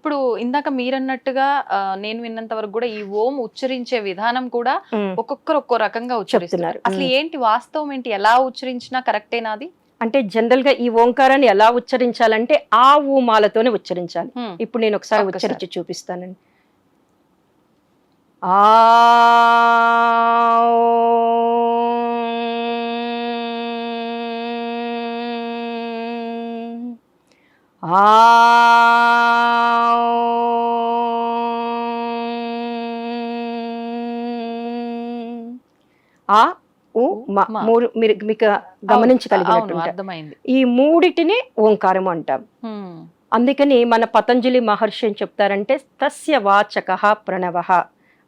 ఇప్పుడు ఇందాక మీరన్నట్టుగా నేను విన్నంత వరకు కూడా ఈ ఓం ఉచ్చరించే విధానం కూడా. ఒక్కొక్కరు ఒక్కో రకంగా ఉచ్చరిస్తున్నారు. అసలు ఏంటి వాస్తవం ఏంటి ఎలా ఉచ్చరించినా కరెక్టేనా అది అంటే జనరల్గా ఈ ఓంకారాన్ని ఎలా ఉచ్చరించాలంటే ఆ ఊమాలతోనే ఉచ్చరించాలి. ఇప్పుడు నేను ఒకసారి. ఉచ్చరించి చూపిస్తానండి ఆ ఆ ఉ మ మ. మూడు మీరు మీకు గమనించగలిగినట్టు ఈ మూడిటిని ఓంకారం అంటాం. అందుకని మన పతంజలి మహర్షి అని చెప్తారంటే తస్య వాచక ప్రణవ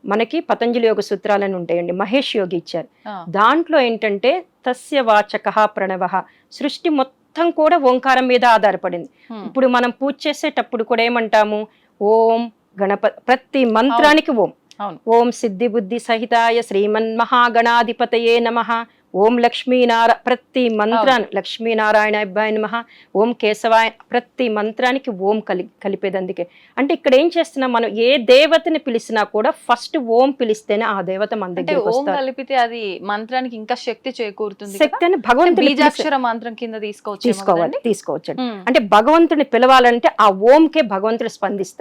మనకి పతంజలి యోగ సూత్రాలని ఉంటాయండి మహేష్ యోగి ఇచ్చారు ఆ. దాంట్లో ఏంటంటే తస్య వాచక ప్రణవ సృష్టి మొత్తం కూడా ఓంకారం మీద ఆధారపడింది. ఇప్పుడు మనం పూజ చేసేటప్పుడు కూడా ఏమంటాము ఓం గణప ప్రతి మంత్రానికి ఓం. ఓం సిద్ధి బుద్ధి సహితాయ శ్రీమన్ మహాగణాధిపతయే నమ. ఓం లక్ష్మీనార ప్రతి మంత్రాన్ని లక్ష్మీనారాయణ అబ్బాయి నమ. ఓం కేశవాయ ప్రతి మంత్రానికి ఓం కలి కలిపేది అందుకే. అంటే ఇక్కడ ఏం చేస్తున్నాం మనం? ఏ దేవతని పిలిచినా కూడా ఫస్ట్ ఓం పిలిస్తేనే ఆ దేవత మన అంటే దగ్గరికి ఓం కలిపితే అది మంత్రానికి ఇంకా శక్తి చేకూరుతుంది? శక్తి అని భగవంతుని బీజాక్షర మంత్రం కింద తీసుకోవచ్చు తీసుకోవాలి తీసుకోవచ్చు అంటే భగవంతుని పిలవాలంటే ఆ ఓంకే భగవంతుడు స్పందిస్తాడు.